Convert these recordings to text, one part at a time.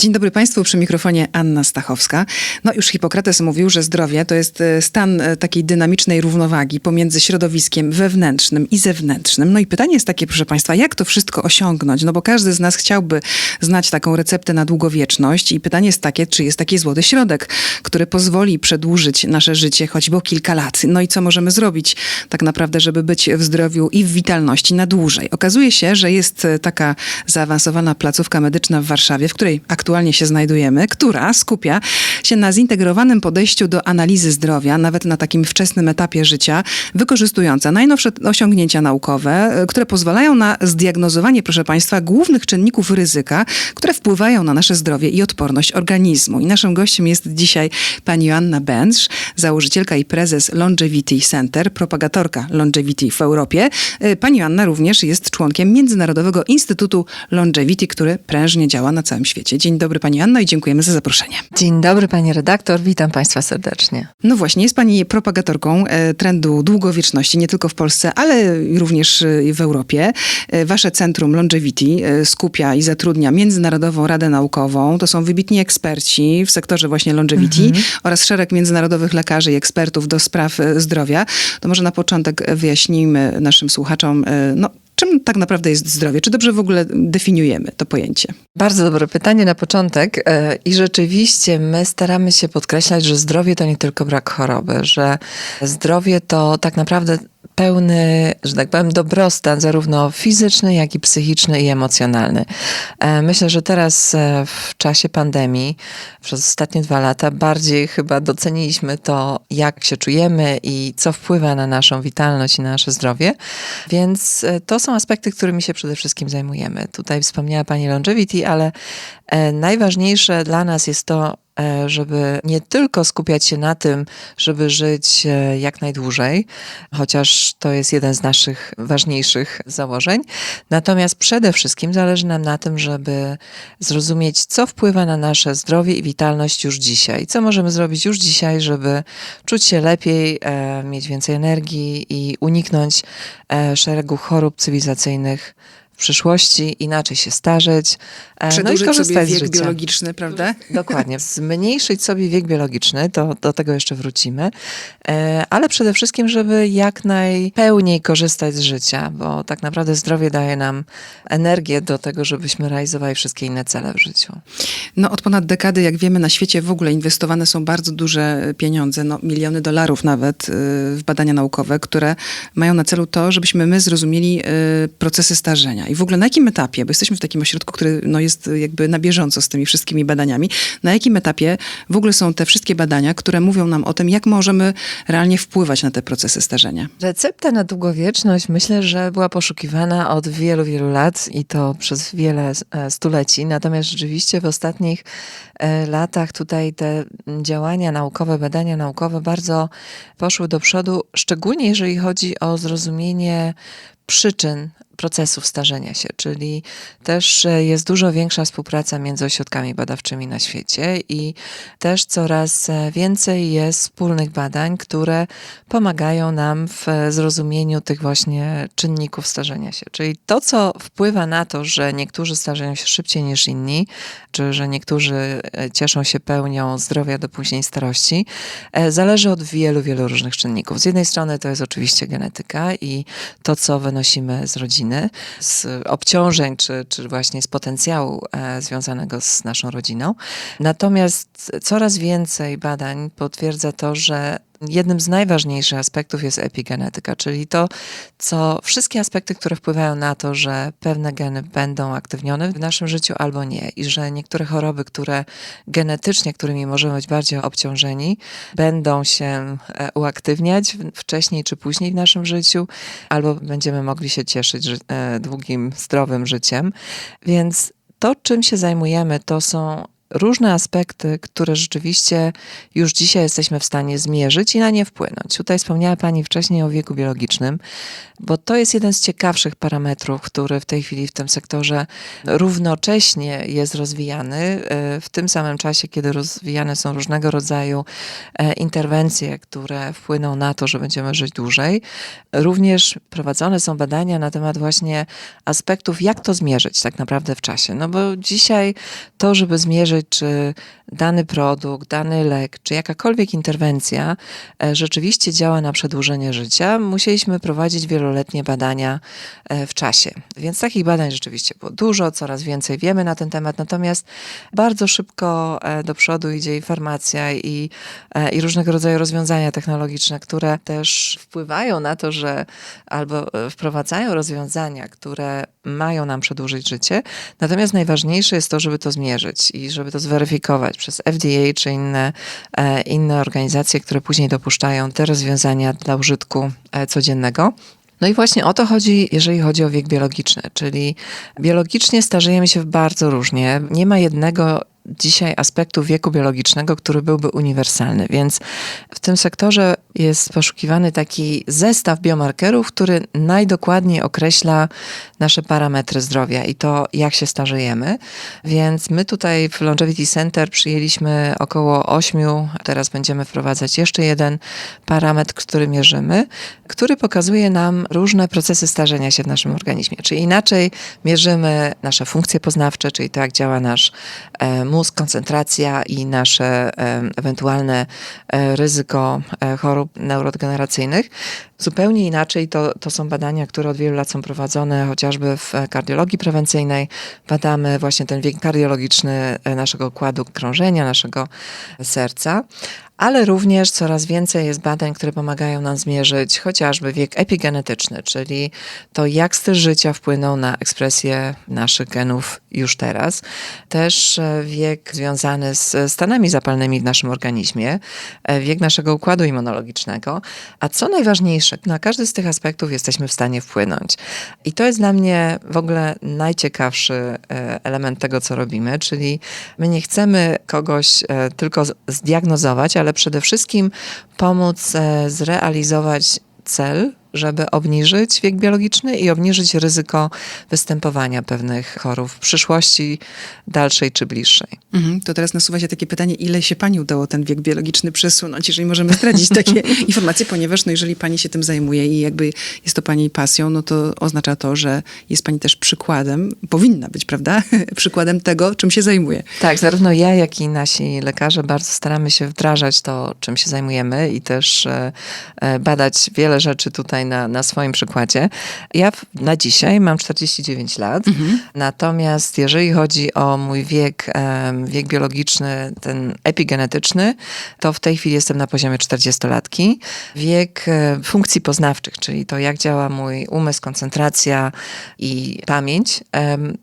Dzień dobry Państwu, przy mikrofonie Anna Stachowska. No już Hipokrates mówił, że zdrowie to jest e, stan e, takiej dynamicznej równowagi pomiędzy środowiskiem wewnętrznym i zewnętrznym. No i pytanie jest takie, proszę Państwa, jak to wszystko osiągnąć? No bo każdy z nas chciałby znać taką receptę na długowieczność i pytanie jest takie, czy jest taki złoty środek, który pozwoli przedłużyć nasze życie choćby o kilka lat. No i co możemy zrobić tak naprawdę, żeby być w zdrowiu i w witalności na dłużej? Okazuje się, że jest e, taka zaawansowana placówka medyczna w Warszawie, w której aktualnie się znajdujemy, która skupia się na zintegrowanym podejściu do analizy zdrowia, nawet na takim wczesnym etapie życia, wykorzystująca najnowsze osiągnięcia naukowe, y, które pozwalają na zdiagnozowanie, proszę Państwa, głównych czynników ryzyka, które wpływają na nasze zdrowie i odporność organizmu. I naszym gościem jest dzisiaj pani Joanna Benz, założycielka i prezes Longevity Center, propagatorka longevity w Europie. Y, Pani Joanna również jest członkiem Międzynarodowego Instytutu Longevity, który prężnie działa na całym świecie. Dzień dobry Pani Anno i dziękujemy za zaproszenie. Dzień dobry, pani redaktor, witam państwa serdecznie. No właśnie, jest Pani propagatorką e, trendu długowieczności, nie tylko w Polsce, ale również e, w Europie. E, Wasze Centrum Longevity skupia i zatrudnia Międzynarodową Radę Naukową. To są wybitni eksperci w sektorze właśnie longevity oraz szereg międzynarodowych lekarzy i ekspertów do spraw zdrowia. To może na początek wyjaśnijmy naszym słuchaczom, no, czym tak naprawdę jest zdrowie? Czy dobrze w ogóle definiujemy to pojęcie? Bardzo dobre pytanie na początek e, i rzeczywiście my staramy się podkreślać, że zdrowie to nie tylko brak choroby, że zdrowie to tak naprawdę pełny, że tak powiem, dobrostan zarówno fizyczny, jak i psychiczny i emocjonalny. E, Myślę, że teraz e, w czasie pandemii, przez ostatnie dwa lata, bardziej chyba doceniliśmy to, jak się czujemy i co wpływa na naszą witalność i na nasze zdrowie. Więc e, to są aspekty, którymi się przede wszystkim zajmujemy. Tutaj wspomniała Pani longevity, ale najważniejsze dla nas jest to, żeby nie tylko skupiać się na tym, żeby żyć e, jak najdłużej, chociaż to jest jeden z naszych ważniejszych założeń. Natomiast przede wszystkim zależy nam na tym, żeby zrozumieć, co wpływa na nasze zdrowie i witalność już dzisiaj. Co możemy zrobić już dzisiaj, żeby czuć się lepiej, e, mieć więcej energii i uniknąć e, szeregu chorób cywilizacyjnych przyszłości, inaczej się starzeć, e, no i Przedłużyć sobie korzystać z wiek życia. biologiczny, prawda? Dokładnie. Zmniejszyć sobie wiek biologiczny, to do tego jeszcze wrócimy, E, ale przede wszystkim, żeby jak najpełniej korzystać z życia, bo tak naprawdę zdrowie daje nam energię do tego, żebyśmy realizowali wszystkie inne cele w życiu. No, od ponad dekady, jak wiemy, na świecie w ogóle inwestowane są bardzo duże pieniądze, no, miliony dolarów nawet y, w badania naukowe, które mają na celu to, żebyśmy my zrozumieli y, procesy starzenia. I w ogóle na jakim etapie, bo jesteśmy w takim ośrodku, który no, jest jakby na bieżąco z tymi wszystkimi badaniami, na jakim etapie w ogóle są te wszystkie badania, które mówią nam o tym, jak możemy realnie wpływać na te procesy starzenia. Recepta na długowieczność myślę, że była poszukiwana od wielu, wielu lat i to przez wiele e, stuleci. Natomiast rzeczywiście w ostatnich e, latach tutaj te działania naukowe, badania naukowe bardzo poszły do przodu, szczególnie jeżeli chodzi o zrozumienie przyczyn procesów starzenia się, czyli też e, jest dużo większa współpraca między ośrodkami badawczymi na świecie i też coraz e, więcej jest wspólnych badań, które pomagają nam w e, zrozumieniu tych właśnie czynników starzenia się. Czyli to, co wpływa na to, że niektórzy starzeją się szybciej niż inni, czy że niektórzy cieszą się pełnią zdrowia do później starości, zależy od wielu, wielu różnych czynników. Z jednej strony to jest oczywiście genetyka i to, co wynosimy z rodziny, z obciążeń, czy, czy właśnie z potencjału e, związanego z naszą rodziną. Natomiast coraz więcej badań potwierdza to, że jednym z najważniejszych aspektów jest epigenetyka, czyli to, co wszystkie aspekty, które wpływają na to, że pewne geny będą aktywnione w naszym życiu albo nie, i że niektóre choroby, które genetycznie, którymi możemy być bardziej obciążeni, będą się e, uaktywniać wcześniej czy później w naszym życiu, albo będziemy mogli się cieszyć e, długim, zdrowym życiem. Więc to, czym się zajmujemy, to są różne aspekty, które rzeczywiście już dzisiaj jesteśmy w stanie zmierzyć i na nie wpłynąć. Tutaj wspomniała Pani wcześniej o wieku biologicznym, bo to jest jeden z ciekawszych parametrów, który w tej chwili w tym sektorze równocześnie jest rozwijany. e, W tym samym czasie, kiedy rozwijane są różnego rodzaju e, interwencje, które wpłyną na to, że będziemy żyć dłużej. Również prowadzone są badania na temat właśnie aspektów, jak to zmierzyć tak naprawdę w czasie. No bo dzisiaj to, żeby zmierzyć, czy dany produkt, dany lek, czy jakakolwiek interwencja e, rzeczywiście działa na przedłużenie życia, musieliśmy prowadzić wieloletnie badania e, w czasie. Więc takich badań rzeczywiście było dużo, coraz więcej wiemy na ten temat, natomiast bardzo szybko e, do przodu idzie i farmacja, i, i różnego rodzaju rozwiązania technologiczne, które też wpływają na to, że albo wprowadzają rozwiązania, które mają nam przedłużyć życie. Natomiast najważniejsze jest to, żeby to zmierzyć i żeby to zweryfikować przez FDA czy inne, e, inne organizacje, które później dopuszczają te rozwiązania dla użytku e, codziennego. No i właśnie o to chodzi, jeżeli chodzi o wiek biologiczny, czyli biologicznie starzejemy się bardzo różnie. Nie ma jednego dzisiaj aspektu wieku biologicznego, który byłby uniwersalny, więc w tym sektorze jest poszukiwany taki zestaw biomarkerów, który najdokładniej określa nasze parametry zdrowia i to, jak się starzejemy. Więc my tutaj w Longevity Center przyjęliśmy około ośmiu, teraz będziemy wprowadzać jeszcze jeden parametr, który mierzymy, który pokazuje nam różne procesy starzenia się w naszym organizmie. Czyli inaczej mierzymy nasze funkcje poznawcze, czyli to, jak działa nasz e, mózg, koncentracja i nasze ewentualne e, ryzyko e, chorób neurodegeneracyjnych. Zupełnie inaczej to, to są badania, które od wielu lat są prowadzone, chociażby w e, kardiologii prewencyjnej. Badamy właśnie ten wiek kardiologiczny naszego układu krążenia, naszego serca. Ale również coraz więcej jest badań, które pomagają nam zmierzyć chociażby wiek epigenetyczny, czyli to, jak styl życia wpłynął na ekspresję naszych genów już teraz. Też e, wiek związany z stanami zapalnymi w naszym organizmie, e, wiek naszego układu immunologicznego. A co najważniejsze, na każdy z tych aspektów jesteśmy w stanie wpłynąć. I to jest dla mnie w ogóle najciekawszy e, element tego, co robimy, czyli my nie chcemy kogoś tylko zdiagnozować, ale przede wszystkim pomóc e, zrealizować cel, żeby obniżyć wiek biologiczny i obniżyć ryzyko występowania pewnych chorób w przyszłości dalszej czy bliższej. Mhm, to teraz nasuwa się takie pytanie, ile się pani udało ten wiek biologiczny przesunąć, jeżeli możemy zdradzić takie informacje, ponieważ no, jeżeli pani się tym zajmuje i jakby jest to pani pasją, no to oznacza to, że jest pani też przykładem, powinna być, prawda? przykładem tego, czym się zajmuje. Tak, zarówno ja, jak i nasi lekarze bardzo staramy się wdrażać to, czym się zajmujemy i też e, e, badać wiele rzeczy tutaj na, na swoim przykładzie. Ja na dzisiaj mam 49 lat, natomiast jeżeli chodzi o mój wiek, wiek biologiczny, ten epigenetyczny, to w tej chwili jestem na poziomie 40-latki. Wiek e, funkcji poznawczych, czyli to jak działa mój umysł, koncentracja i pamięć,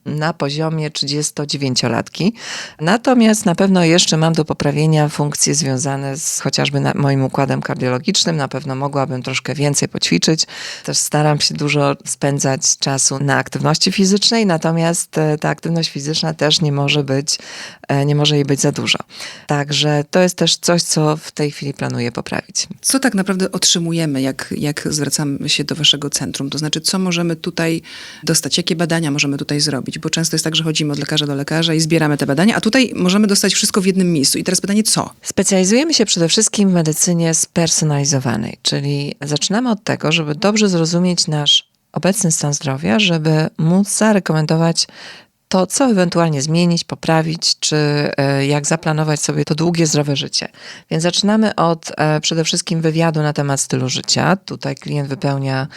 na poziomie 39-latki. Natomiast na pewno jeszcze mam do poprawienia funkcje związane z chociażby moim układem kardiologicznym. Na pewno mogłabym troszkę więcej poćwiczyć. Też staram się dużo spędzać czasu na aktywności fizycznej, natomiast e, ta aktywność fizyczna też nie może być, e, nie może jej być za dużo. Także to jest też coś, co w tej chwili planuję poprawić. Co tak naprawdę otrzymujemy, jak, jak zwracamy się do waszego centrum? To znaczy, co możemy tutaj dostać? Jakie badania możemy tutaj zrobić? Bo często jest tak, że chodzimy od lekarza do lekarza i zbieramy te badania, a tutaj możemy dostać wszystko w jednym miejscu. I teraz pytanie, co? Specjalizujemy się przede wszystkim w medycynie spersonalizowanej, czyli zaczynamy od tego, żeby dobrze zrozumieć nasz obecny stan zdrowia, żeby móc zarekomendować to, co ewentualnie zmienić, poprawić, czy e, jak zaplanować sobie to długie, zdrowe życie. Więc zaczynamy od e, przede wszystkim wywiadu na temat stylu życia. Tutaj klient wypełnia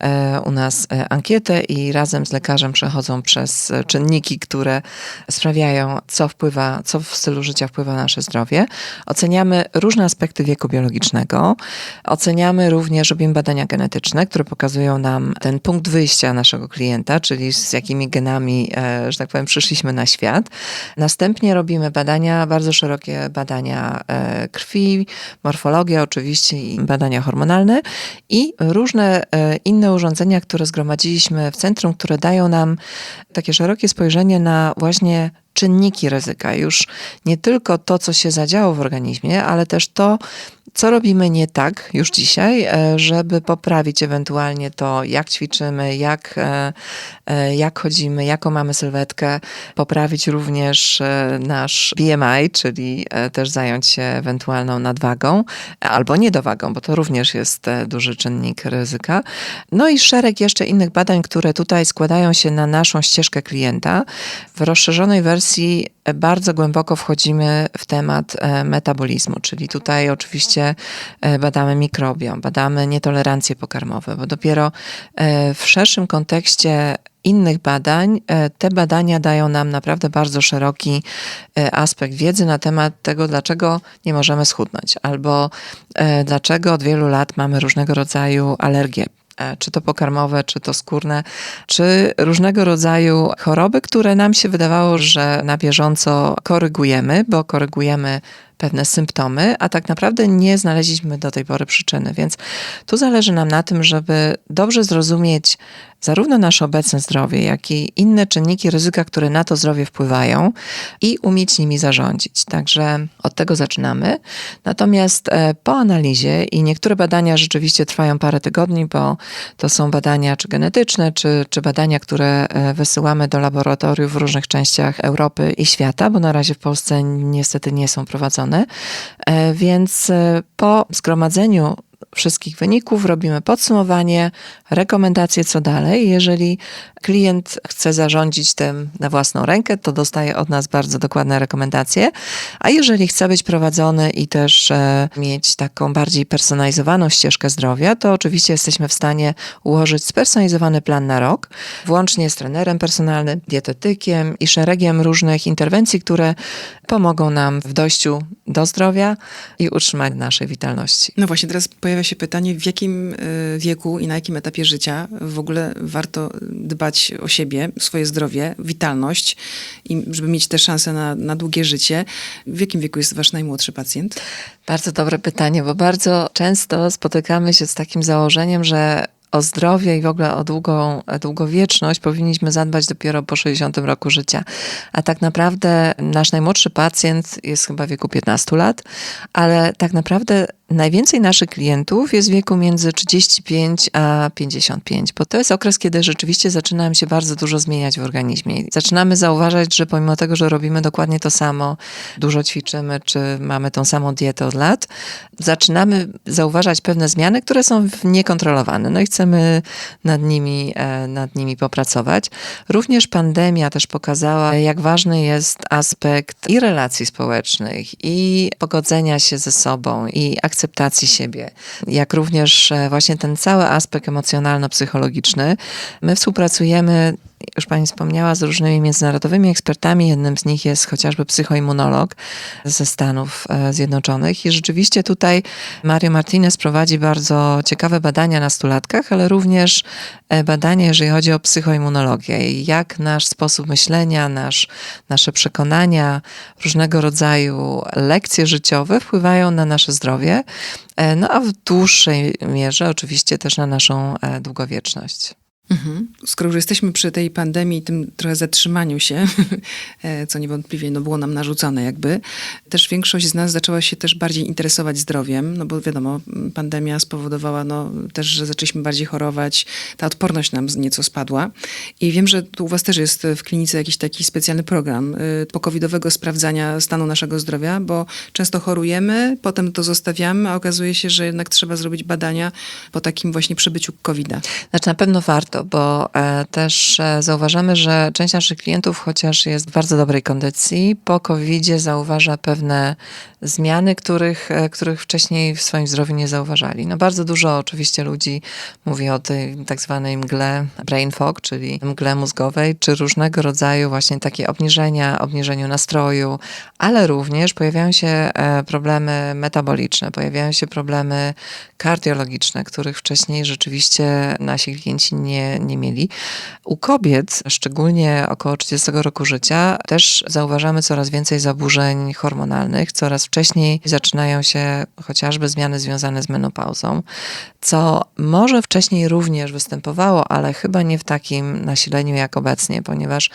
e, u nas ankietę i razem z lekarzem przechodzą przez czynniki, które sprawiają, co wpływa, co w stylu życia wpływa na nasze zdrowie. Oceniamy różne aspekty wieku biologicznego. Oceniamy również, robimy badania genetyczne, które pokazują nam ten punkt wyjścia naszego klienta, czyli z jakimi genami, że tak powiem, przyszliśmy na świat. Następnie robimy badania, bardzo szerokie badania e, krwi, morfologia oczywiście i badania hormonalne i różne e, inne urządzenia, które zgromadziliśmy w centrum, które dają nam takie szerokie spojrzenie na właśnie czynniki ryzyka. Już nie tylko to, co się zadziało w organizmie, ale też to, co robimy nie tak już dzisiaj, e, żeby poprawić ewentualnie to, jak ćwiczymy, jak, e, e, jak chodzimy, jaką mamy sylwetkę, poprawić również nasz BMI, czyli też zająć się ewentualną nadwagą albo niedowagą, bo to również jest duży czynnik ryzyka. No i szereg jeszcze innych badań, które tutaj składają się na naszą ścieżkę klienta. W rozszerzonej wersji e, bardzo głęboko wchodzimy w temat e, metabolizmu, czyli tutaj oczywiście e, badamy mikrobiom, badamy nietolerancje pokarmowe, bo dopiero w szerszym kontekście innych badań, te badania dają nam naprawdę bardzo szeroki aspekt wiedzy na temat tego, dlaczego nie możemy schudnąć, albo dlaczego od wielu lat mamy różnego rodzaju alergie czy to pokarmowe, czy to skórne, czy różnego rodzaju choroby, które nam się wydawało, że na bieżąco korygujemy, bo korygujemy pewne symptomy, a tak naprawdę nie znaleźliśmy do tej pory przyczyny. Więc tu zależy nam na tym, żeby dobrze zrozumieć zarówno nasze obecne zdrowie, jak i inne czynniki ryzyka, które na to zdrowie wpływają i umieć nimi zarządzić. Także od tego zaczynamy. Natomiast e, po analizie i niektóre badania rzeczywiście trwają parę tygodni, bo to są badania czy genetyczne, czy, czy badania, które e, wysyłamy do laboratoriów w różnych częściach Europy i świata, bo na razie w Polsce niestety nie są prowadzone. E, Więc po zgromadzeniu wszystkich wyników, robimy podsumowanie, rekomendacje co dalej. Jeżeli klient chce zarządzić tym na własną rękę, to dostaje od nas bardzo dokładne rekomendacje, a jeżeli chce być prowadzony i też e, mieć taką bardziej personalizowaną ścieżkę zdrowia, to oczywiście jesteśmy w stanie ułożyć spersonalizowany plan na rok, włącznie z trenerem personalnym, dietetykiem i szeregiem różnych interwencji, które pomogą nam w dojściu do zdrowia i utrzymaniu naszej witalności. No właśnie, teraz pojawia się pytanie, w jakim y, wieku i na jakim etapie życia w ogóle warto dbać o siebie, swoje zdrowie, witalność i żeby mieć te szanse na, na długie życie. W jakim wieku jest wasz najmłodszy pacjent? Bardzo dobre pytanie, bo bardzo często spotykamy się z takim założeniem, że o zdrowie i w ogóle o długą, długowieczność powinniśmy zadbać dopiero po 60 roku życia. A tak naprawdę nasz najmłodszy pacjent jest chyba w wieku 15 lat, ale tak naprawdę najwięcej naszych klientów jest w wieku między 35 a 55, bo to jest okres, kiedy rzeczywiście zaczyna się bardzo dużo zmieniać w organizmie. Zaczynamy zauważać, że pomimo tego, że robimy dokładnie to samo, dużo ćwiczymy, czy mamy tą samą dietę od lat, zaczynamy zauważać pewne zmiany, które są niekontrolowane. No i chcemy nad nimi, e, nad nimi popracować. Również pandemia też pokazała, jak ważny jest aspekt i relacji społecznych, i pogodzenia się ze sobą, i akceptacji siebie, jak również e, właśnie ten cały aspekt emocjonalno-psychologiczny. My współpracujemy już pani wspomniała, z różnymi międzynarodowymi ekspertami. Jednym z nich jest chociażby psychoimmunolog ze Stanów e, Zjednoczonych. I rzeczywiście tutaj Mario Martinez prowadzi bardzo ciekawe badania na stulatkach, ale również e, badania, jeżeli chodzi o psychoimmunologię. I jak nasz sposób myślenia, nasz, nasze przekonania, różnego rodzaju lekcje życiowe wpływają na nasze zdrowie, e, no a w dłuższej mierze oczywiście też na naszą długowieczność. Mhm. Skoro już jesteśmy przy tej pandemii, tym trochę zatrzymaniu się, e, co niewątpliwie no, było nam narzucone jakby, też większość z nas zaczęła się też bardziej interesować zdrowiem, no bo wiadomo, pandemia spowodowała no, też, że zaczęliśmy bardziej chorować, ta odporność nam nieco spadła i wiem, że tu u was też jest w klinice jakiś taki specjalny program y, pokowidowego sprawdzania stanu naszego zdrowia, bo często chorujemy, potem to zostawiamy, a okazuje się, że jednak trzeba zrobić badania po takim właśnie przebyciu COVID-a. Znaczy na pewno warto, bo e, też e, zauważamy, że część naszych klientów, chociaż jest w bardzo dobrej kondycji, po covid zauważa pewne zmiany, których, e, których wcześniej w swoim zdrowiu nie zauważali. No bardzo dużo oczywiście ludzi mówi o tej tak zwanej mgle brain fog, czyli mgle mózgowej, czy różnego rodzaju właśnie takie obniżenia, obniżeniu nastroju, ale również pojawiają się problemy metaboliczne, pojawiają się problemy kardiologiczne, których wcześniej rzeczywiście nasi klienci nie, nie mieli. U kobiet, szczególnie około 30 roku życia, też zauważamy coraz więcej zaburzeń hormonalnych, coraz wcześniej zaczynają się chociażby zmiany związane z menopauzą, co może wcześniej również występowało, ale chyba nie w takim nasileniu jak obecnie, ponieważ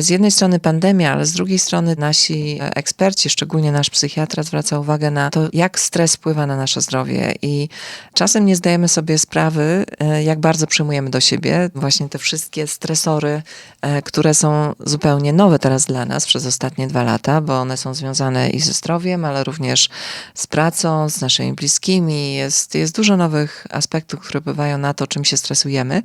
Z jednej strony pandemia, ale z drugiej strony nasi e, eksperci, szczególnie nasz psychiatra, zwraca uwagę na to, jak stres wpływa na nasze zdrowie. I czasem nie zdajemy sobie sprawy, e, jak bardzo przyjmujemy do siebie właśnie te wszystkie stresory, e, które są zupełnie nowe teraz dla nas przez ostatnie dwa lata, bo one są związane i ze zdrowiem, ale również z pracą, z naszymi bliskimi. Jest, jest dużo nowych aspektów, które wpływają na to, czym się stresujemy.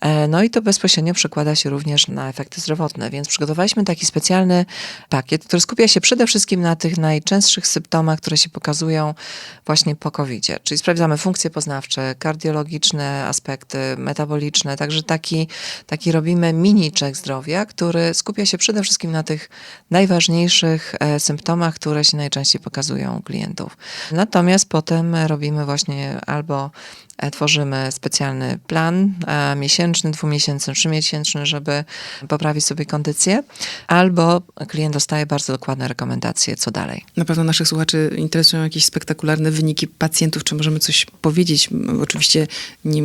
E, No i to bezpośrednio przekłada się również na efekty zdrowotne, więc przygotowaliśmy taki specjalny pakiet, który skupia się przede wszystkim na tych najczęstszych symptomach, które się pokazują właśnie po covid Czyli sprawdzamy funkcje poznawcze, kardiologiczne aspekty, metaboliczne, także taki, taki robimy mini check zdrowia, który skupia się przede wszystkim na tych najważniejszych e, symptomach, które się najczęściej pokazują u klientów. Natomiast potem robimy właśnie albo e, tworzymy specjalny plan e, miesięczny, dwumiesięczny, trzymiesięczny, żeby poprawić sobie kondycję, albo klient dostaje bardzo dokładne rekomendacje, co dalej. Na pewno naszych słuchaczy interesują jakieś spektakularne wyniki pacjentów. Czy możemy coś powiedzieć? Oczywiście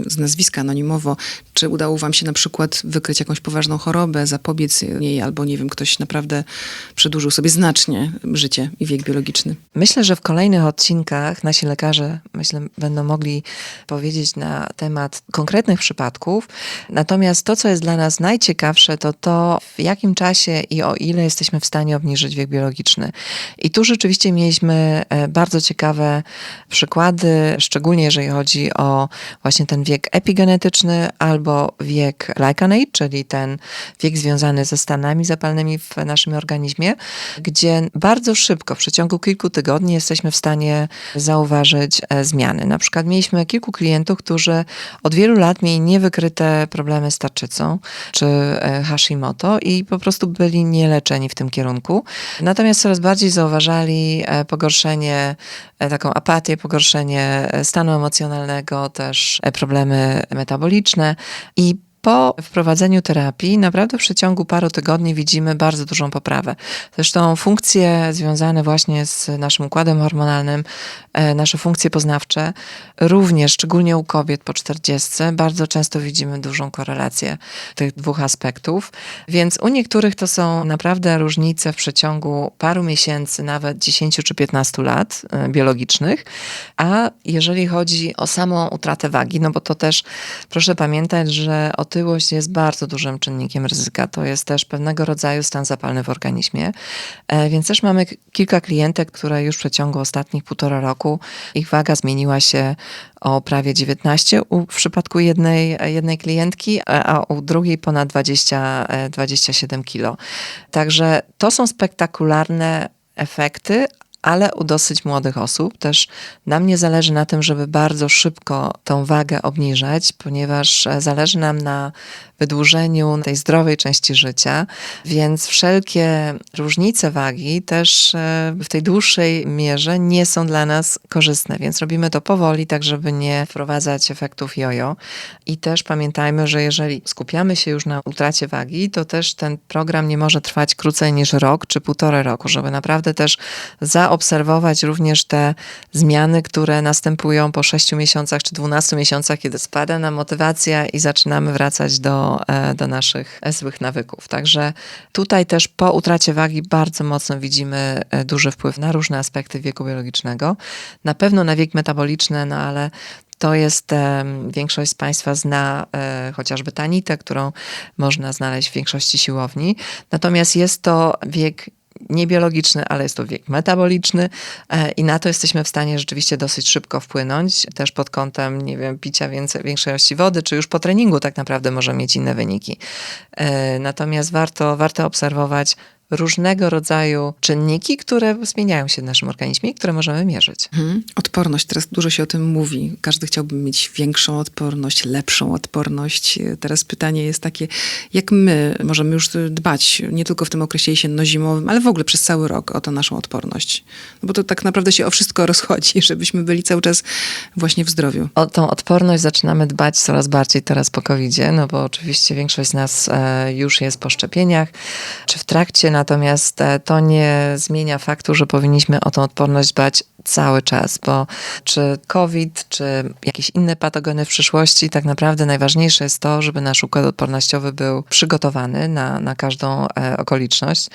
z nazwiska anonimowo. Czy udało wam się na przykład wykryć jakąś poważną chorobę, zapobiec jej, albo nie wiem, ktoś naprawdę przedłużył sobie znacznie życie i wiek biologiczny? Myślę, że w kolejnych odcinkach nasi lekarze, myślę, będą mogli powiedzieć na temat konkretnych przypadków. Natomiast to, co jest dla nas najciekawsze, to to, w jakim czasie i o ile jesteśmy w stanie obniżyć wiek biologiczny. I tu rzeczywiście mieliśmy e, bardzo ciekawe przykłady, szczególnie jeżeli chodzi o właśnie ten wiek epigenetyczny albo wiek glycanate, czyli ten wiek związany ze stanami zapalnymi w naszym organizmie, gdzie bardzo szybko, w przeciągu kilku tygodni jesteśmy w stanie zauważyć e, zmiany. Na przykład mieliśmy kilku klientów, którzy od wielu lat mieli niewykryte problemy z tarczycą czy e, Hashimoto i po prostu byli nieleczeni w tym kierunku. Natomiast coraz bardziej zauważali e, pogorszenie, e, taką apatię, pogorszenie e, stanu emocjonalnego, też problemy metaboliczne i po wprowadzeniu terapii, naprawdę w przeciągu paru tygodni widzimy bardzo dużą poprawę. Zresztą funkcje związane właśnie z naszym układem hormonalnym, e, nasze funkcje poznawcze, również, szczególnie u kobiet po 40, bardzo często widzimy dużą korelację tych dwóch aspektów. Więc u niektórych to są naprawdę różnice w przeciągu paru miesięcy, nawet 10 czy 15 lat e, biologicznych. A jeżeli chodzi o samą utratę wagi, no bo to też proszę pamiętać, że otyłość jest bardzo dużym czynnikiem ryzyka. To jest też pewnego rodzaju stan zapalny w organizmie. E, Więc też mamy kilka klientek, które już w przeciągu ostatnich półtora roku ich waga zmieniła się o prawie 19 u, w przypadku jednej, jednej klientki, a a u drugiej ponad 20, e, 27 kilo. Także to są spektakularne efekty, ale u dosyć młodych osób. Też nam nie zależy na tym, żeby bardzo szybko tą wagę obniżać, ponieważ e, zależy nam na wydłużeniu tej zdrowej części życia, więc wszelkie różnice wagi też e, w tej dłuższej mierze nie są dla nas korzystne, więc robimy to powoli, tak żeby nie wprowadzać efektów jojo. I też pamiętajmy, że jeżeli skupiamy się już na utracie wagi, to też ten program nie może trwać krócej niż rok czy półtorej roku, żeby naprawdę też zaobserwować również te zmiany, które następują po 6 miesiącach czy 12 miesiącach, kiedy spada nam motywacja i zaczynamy wracać do, e, do naszych złych nawyków. Także tutaj też po utracie wagi bardzo mocno widzimy e, duży wpływ na różne aspekty wieku biologicznego. Na pewno na wiek metaboliczny, no ale to jest, em, większość z Państwa zna e, chociażby tanitę, którą można znaleźć w większości siłowni. Natomiast jest to wiek niebiologiczny, ale jest to wiek metaboliczny e, i na to jesteśmy w stanie rzeczywiście dosyć szybko wpłynąć, też pod kątem, nie wiem, picia więcej, większej ilości wody, czy już po treningu tak naprawdę może mieć inne wyniki. E, Natomiast warto, warto obserwować różnego rodzaju czynniki, które zmieniają się w naszym organizmie i które możemy mierzyć. Mhm. Odporność, teraz dużo się o tym mówi. Każdy chciałby mieć większą odporność, lepszą odporność. Teraz pytanie jest takie, jak my możemy już dbać, nie tylko w tym okresie jesienno-zimowym, ale w ogóle przez cały rok o tą naszą odporność. No bo to tak naprawdę się o wszystko rozchodzi, żebyśmy byli cały czas właśnie w zdrowiu. O tą odporność zaczynamy dbać coraz bardziej teraz po covid no bo oczywiście większość z nas e, już jest po szczepieniach, czy w trakcie, natomiast e, to nie zmienia faktu, że powinniśmy o tą odporność dbać cały czas, bo czy COVID, czy jakieś inne patogeny w przyszłości, tak naprawdę najważniejsze jest to, żeby nasz układ odpornościowy był przygotowany na, na każdą e, okoliczność,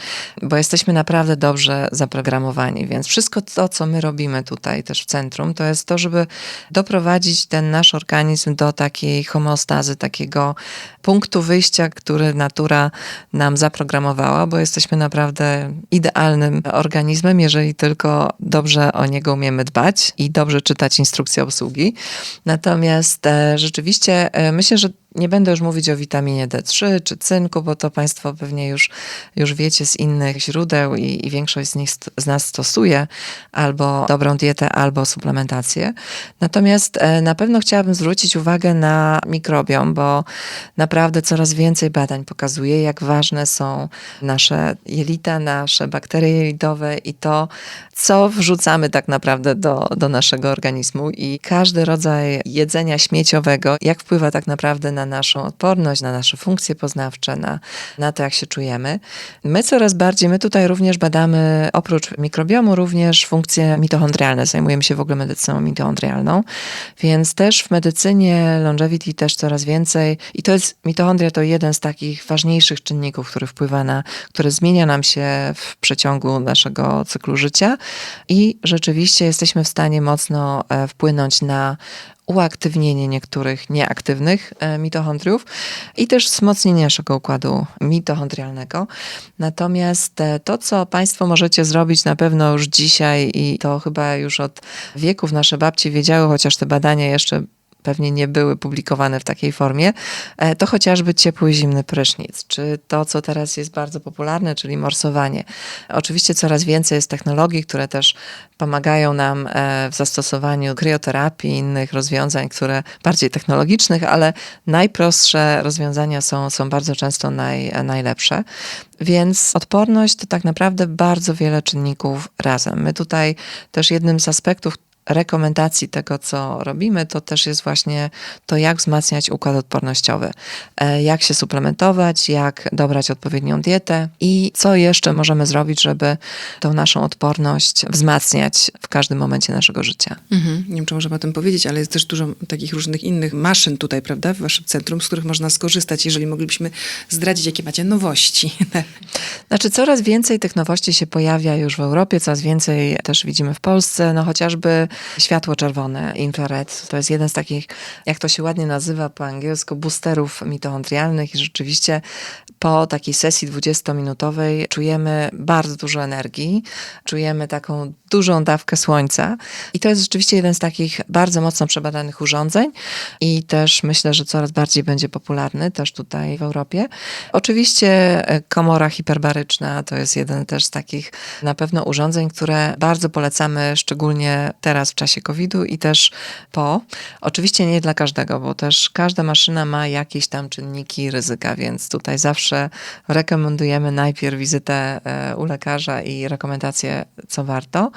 bo jesteśmy naprawdę dobrze zaprogramowani, więc wszystko to, co my robimy tutaj też w centrum, to jest to, żeby doprowadzić ten nasz organizm do takiej homeostazy, takiego punktu wyjścia, który natura nam zaprogramowała, bo jesteśmy naprawdę idealnym organizmem, jeżeli tylko dobrze o niego umiemy dbać i dobrze czytać instrukcje obsługi. Natomiast e, rzeczywiście e, myślę, że nie będę już mówić o witaminie D3 czy cynku, bo to Państwo pewnie już, już wiecie z innych źródeł i, i większość z nich st- z nas stosuje albo dobrą dietę, albo suplementację. Natomiast e, na pewno chciałabym zwrócić uwagę na mikrobiom, bo naprawdę coraz więcej badań pokazuje, jak ważne są nasze jelita, nasze bakterie jelitowe i to, co wrzucamy tak naprawdę do, do naszego organizmu. I każdy rodzaj jedzenia śmieciowego, jak wpływa tak naprawdę na naszą odporność, na nasze funkcje poznawcze, na, na to, jak się czujemy. My coraz bardziej, my tutaj również badamy, oprócz mikrobiomu, również funkcje mitochondrialne. Zajmujemy się w ogóle medycyną mitochondrialną, więc też w medycynie longevity też coraz więcej i to jest, mitochondria to jeden z takich ważniejszych czynników, który wpływa na, który zmienia nam się w przeciągu naszego cyklu życia i rzeczywiście jesteśmy w stanie mocno e, wpłynąć na uaktywnienie niektórych nieaktywnych e, mitochondriów i też wzmocnienie naszego układu mitochondrialnego. Natomiast e, to, co Państwo możecie zrobić na pewno już dzisiaj i to chyba już od wieków nasze babci wiedziały, chociaż te badania jeszcze pewnie nie były publikowane w takiej formie, e, to chociażby ciepły zimny prysznic, czy to, co teraz jest bardzo popularne, czyli morsowanie. Oczywiście coraz więcej jest technologii, które też pomagają nam e, w zastosowaniu krioterapii i innych rozwiązań, które bardziej technologicznych, ale najprostsze rozwiązania są, są bardzo często naj, najlepsze. Więc odporność to tak naprawdę bardzo wiele czynników razem. My tutaj też jednym z aspektów, rekomendacji tego, co robimy, to też jest właśnie to, jak wzmacniać układ odpornościowy, E, jak się suplementować, jak dobrać odpowiednią dietę i co jeszcze możemy zrobić, żeby tą naszą odporność wzmacniać w każdym momencie naszego życia. Mhm. Nie wiem, czy możemy o tym powiedzieć, ale jest też dużo takich różnych innych maszyn tutaj, prawda, w waszym centrum, z których można skorzystać, jeżeli moglibyśmy zdradzić, jakie macie nowości. Znaczy, coraz więcej tych nowości się pojawia już w Europie, coraz więcej też widzimy w Polsce. No chociażby światło czerwone, infrared, to jest jeden z takich, jak to się ładnie nazywa po angielsku, boosterów mitochondrialnych i rzeczywiście po takiej sesji 20-minutowej czujemy bardzo dużo energii, czujemy taką dużą dawkę słońca i to jest rzeczywiście jeden z takich bardzo mocno przebadanych urządzeń i też myślę, że coraz bardziej będzie popularny też tutaj w Europie. Oczywiście e, komora hiperbaryczna to jest jeden też z takich na pewno urządzeń, które bardzo polecamy, szczególnie teraz w czasie COVID-u i też po. Oczywiście nie dla każdego, bo też każda maszyna ma jakieś tam czynniki ryzyka, więc tutaj zawsze rekomendujemy najpierw wizytę e, u lekarza i rekomendacje, co warto,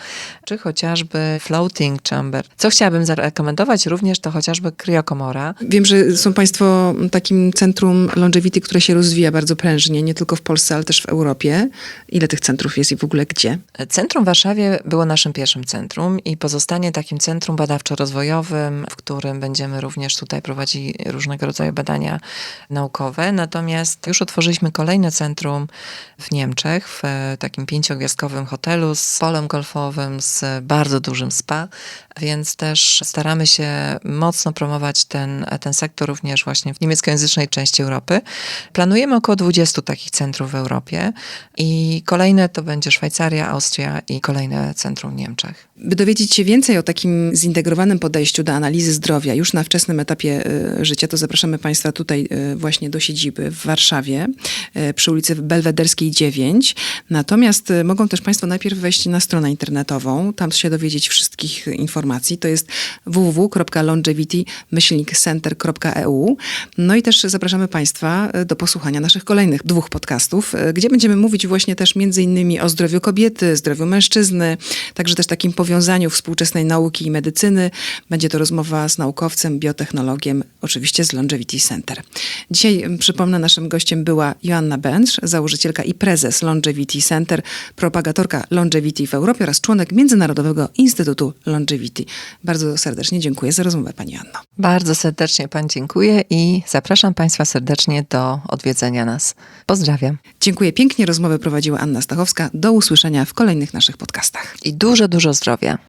czy chociażby floating chamber. Co chciałabym zarekomendować również, to chociażby kriokomora. Wiem, że są państwo takim centrum longevity, które się rozwija bardzo prężnie, nie tylko w Polsce, ale też w Europie. Ile tych centrów jest i w ogóle gdzie? Centrum w Warszawie było naszym pierwszym centrum i pozostanie takim centrum badawczo-rozwojowym, w którym będziemy również tutaj prowadzić różnego rodzaju badania naukowe. Natomiast już otworzyliśmy kolejne centrum w Niemczech, w takim pięciogwiazdkowym hotelu z polem golfowym, z bardzo dużym spa, więc też staramy się mocno promować ten, ten sektor również właśnie w niemieckojęzycznej części Europy. Planujemy około 20 takich centrów w Europie i kolejne to będzie Szwajcaria, Austria i kolejne centrum w Niemczech. By dowiedzieć się więcej o takim zintegrowanym podejściu do analizy zdrowia już na wczesnym etapie y, życia, to zapraszamy Państwa tutaj y, właśnie do siedziby w Warszawie y, przy ulicy Belwederskiej 9. Natomiast mogą też Państwo najpierw wejść na stronę internetową, tam się dowiedzieć wszystkich informacji. To jest www.longevity-center.eu. No i też zapraszamy Państwa do posłuchania naszych kolejnych dwóch podcastów, gdzie będziemy mówić właśnie też między innymi o zdrowiu kobiety, zdrowiu mężczyzny, także też takim powiązaniu współczesnej nauki i medycyny. Będzie to rozmowa z naukowcem, biotechnologiem, oczywiście z Longevity Center. Dzisiaj, przypomnę, naszym gościem była Joanna Bench, założycielka i prezes Longevity Center, propagatorka Longevity w Europie oraz członek Międzynarodowego Instytutu Longevity. Bardzo serdecznie dziękuję za rozmowę Pani Anno. Bardzo serdecznie Pan dziękuję i zapraszam Państwa serdecznie do odwiedzenia nas. Pozdrawiam. Dziękuję pięknie. Rozmowę prowadziła Anna Stachowska. Do usłyszenia w kolejnych naszych podcastach. I dużo, dużo zdrowia.